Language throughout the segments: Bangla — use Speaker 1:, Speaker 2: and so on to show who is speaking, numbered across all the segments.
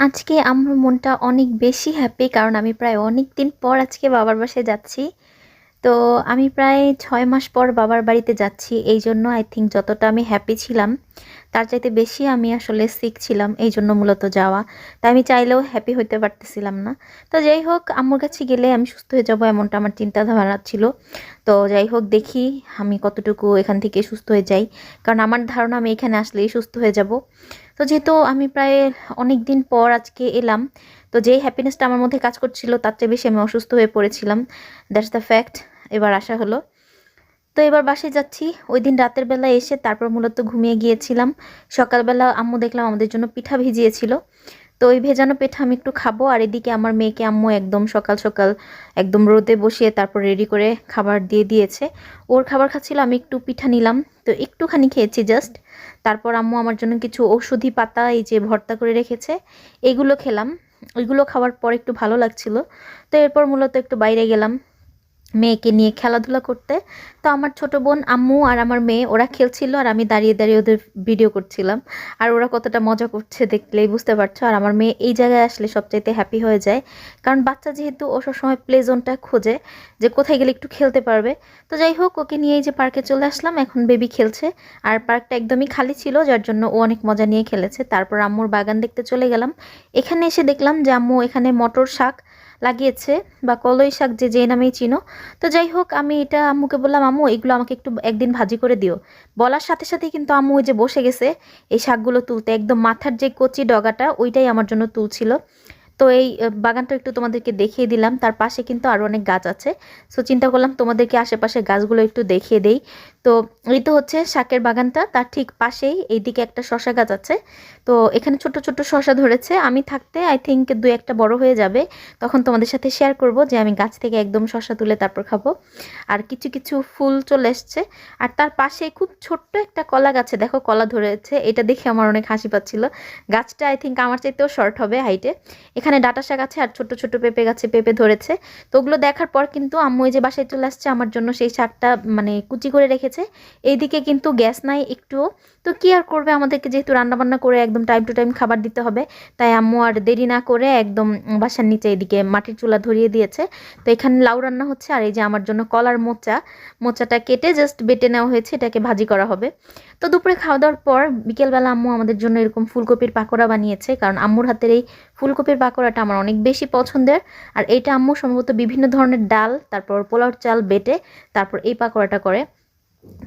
Speaker 1: আজকে আমার মনটা অনেক বেশি হ্যাপি কারণ আমি প্রায় অনেক দিন পর আজকে বাবার বাসায় যাচ্ছি। তো আমি প্রায় ছয় মাস পর বাবার বাড়িতে যাচ্ছি এই জন্য আই থিঙ্ক যতটা আমি হ্যাপি ছিলাম। তার চাইতে বেশি আমি আসলে সিক ছিলাম এই জন্য মূলত যাওয়া। তাই আমি চাইলেও হ্যাপি হতে পারতেছিলাম না। তো যাই হোক, আম্মুর কাছে গেলে আমি সুস্থ হয়ে যাব এমনটা আমার চিন্তাধারা ছিল। তো যাই হোক, দেখি আমি কতটুকু এখান থেকে সুস্থ হয়ে যাই। কারণ আমার ধারণা আমি এখানে আসলেই সুস্থ হয়ে যাব। তো যেহেতু আমি প্রায় অনেক দিন পর আজকে এলাম, তো যেই হ্যাপিনেসটা আমার মধ্যে কাজ করছিল, তার চেয়ে বেশি আমি অসুস্থ হয়ে পড়েছিলাম। দ্যাটস দ্য ফ্যাক্ট এবার আসা হলো তো এবার বাসায় যাচ্ছি। ওই দিন রাতের বেলা এসে তারপর মূলত ঘুমিয়ে গিয়েছিলাম। সকালবেলা আম্মু দেখলাম আমাদের জন্য পিঠা ভিজিয়েছিল। তো ওই ভেজানো পিঠা আমি একটু খাব আর এদিকে আমার মেয়েকে আম্মু একদম সকাল সকাল একদম রোদে বসিয়ে তারপর রেডি করে খাবার দিয়ে দিয়েছে। ওর খাবার খাচ্ছিল, আমি একটু পিঠা নিলাম। তো একটুখানি খেয়েছি জাস্ট তারপর আম্মু আমার জন্য কিছু ঔষধি পাতা, এই যে ভর্তা করে রেখেছে, এগুলো খেলাম। ওইগুলো খাওয়ার পর একটু ভালো লাগছিল। তো এরপর মূলত একটু বাইরে গেলাম। মেয়েকে নিয়ে খেলাধুলা করতে। তো আমার ছোট বোন, আম্মু আর আমার মেয়ে, ওরা খেলছিল আর আমি দাঁড়িয়ে দাঁড়িয়ে ওদের ভিডিও করছিলাম। আর ওরা কতটা মজা করছে দেখলেই বুঝতে পারছ। আর আমার মেয়ে এই জায়গায় আসলে সবচাইতে হ্যাপি হয়ে যায়। কারণ বাচ্চা যেহেতু ও সবসময় প্লে জোনটা খোঁজে যে কোথায় গেলে একটু খেলতে পারবে। তো যাই হোক, ওকে নিয়ে যে পার্কে চলে আসলাম, এখন বেবি খেলছে। আর পার্কটা একদমই খালি ছিল, যার জন্য ও অনেক মজা নিয়ে খেলেছে। তারপর আম্মুর বাগান দেখতে চলে গেলাম। এখানে এসে দেখলাম যে আম্মু এখানে মটর শাক লাগিয়েছে বা কলই শাক যে যে নামেই চিনো। তো যাই হোক, আমি এটা আম্মুকে বললাম, আম্মু, এগুলো আমাকে একটু একদিন ভাজি করে দিও। বলার সাথে সাথে কিন্তু আম্মু ওই যে বসে গেছে, এই শাকগুলো তুলতে। একদম মাথার যে কচি ডগাটা, ওইটাই আমার জন্য তুলছিল। তো এই বাগানটা একটু তোমাদেরকে দেখিয়ে দিলাম। তার পাশে কিন্তু আরও অনেক গাছ আছে। সো চিন্তা করলাম তোমাদেরকে আশেপাশে গাছগুলো একটু দেখিয়ে দেই। তো, এই তো হচ্ছে শাকের বাগানটা। তার ঠিক পাশেই এইদিকে একটা শশা গাছ আছে। তো, এখানে ছোট ছোট শশা ধরেছে। আমি থাকতে আই থিঙ্ক দু একটা বড় হয়ে যাবে। তখন তোমাদের সাথে শেয়ার করব যে আমি গাছ থেকে একদম শশা তুলে তারপর খাব। আর কিছু কিছু ফুল চলে এসছে। আর তার পাশে খুব ছোট্ট একটা কলা গাছে দেখো কলা ধরেছে। এটা দেখে আমার অনেক হাসি পাচ্ছিল। গাছটা আই থিঙ্ক আমার চাইতেও শর্ট হবে হাইটে এখানে ডাটা শাক আছে আর ছোট ছোট পেঁপে গাছে পেঁপে ধরেছে। তো ওগুলো দেখার পর কিন্তু আম্মু এই যে বাসায় চলে আসছে, আমার জন্য সেই শাকটা মানে কুচি করে রেখেছে। এইদিকে কিন্তু গ্যাস নাই একটুও। তো কি আর করবে আমাদেরকে যেহেতু রান্নাবান্না করে একদম টাইম টু টাইম খাবার দিতে হবে, তাই আম্মু আর দেরি না করে একদম বাসার নিচে এদিকে মাটির চুলা ধরিয়ে দিয়েছে। তো এখানে লাউ রান্না হচ্ছে আর এই যে আমার জন্য কলার মোচা। মোচাটা কেটে জাস্ট বেটে নেওয়া হয়েছে, এটাকে ভাজি করা হবে। তো দুপুরে খাওয়া দাওয়ার পর বিকেলবেলা আম্মু আমাদের জন্য এরকম ফুলকপির পাকোড়া বানিয়েছে, কারণ আম্মুর হাতের এই ফুলকপির পাকোড়াটা আমার অনেক বেশি পছন্দের। আর এটা আম্মু সম্ভবত বিভিন্ন ধরনের ডাল, তারপর পোলাওর চাল বেটে তারপর এই পাকোড়াটা করে।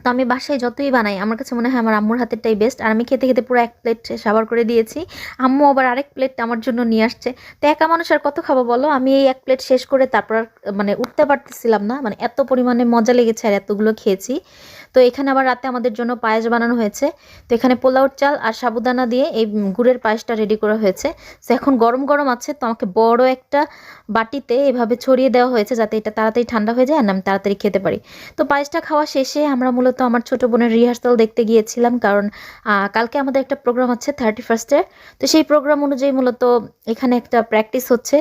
Speaker 1: তো আমি বাসায় যতই বানাই, আমার কাছে মনে হয় আমার আম্মুর হাতেরটাই বেস্ট আর আমি খেতে খেতে পুরো এক প্লেট সাবার করে দিয়েছি। আম্মু আবার আরেক প্লেট আমার জন্য নিয়ে আসছে। তো একা মানুষ আর কত খাব বলো? আমি এই এক প্লেট শেষ করে তারপর মানে উঠতে পারতেছিলাম না। মানে এত পরিমাণে মজা লেগেছে আর এতগুলো খেয়েছি। তো এখানে আবার রাতে আমাদের জন্য পায়েস বানানো হয়েছে। তো এখানে পোলাওর চাল আর সাবুদানা দিয়ে এই গুড়ের পায়েসটা রেডি করা হয়েছে। তো এখন গরম গরম আছে, তো আমাকে বড় একটা বাটিতে এভাবে ছড়িয়ে দেওয়া হয়েছে যাতে এটা তাড়াতাড়ি ঠান্ডা হয়ে যায় আর আমি তাড়াতাড়ি খেতে পারি। তো পায়েসটা খাওয়া শেষে আমরা মূলত আমার ছোট বোনের রিহার্সাল দেখতে গিয়েছিলাম কারণ কালকে আমাদের একটা প্রোগ্রাম আছে থার্টি ফার্স্টের তো সেই প্রোগ্রাম অনুযায়ী মূলত এখানে একটা প্র্যাকটিস হচ্ছে।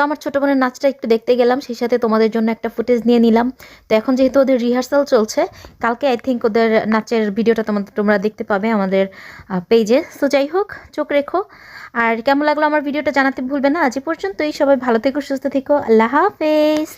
Speaker 1: তো আমার ছোটো বোনের নাচটা একটু দেখতে গেলাম, সেই সাথে তোমাদের জন্য একটা ফুটেজ নিয়ে নিলাম। তো এখন যেহেতু ওদের রিহার্সাল চলছে, কালকে আই থিঙ্ক ওদের নাচের ভিডিওটা তোমাদের তোমরা দেখতে পাবে আমাদের পেজে তো যাই হোক, চোখ রেখো। আর কেমন লাগল আমার ভিডিওটা জানাতে ভুলবে না, আজ পর্যন্তই। সবাই ভালো থেকো, সুস্থ থেকো। আল্লাহ হাফেজ।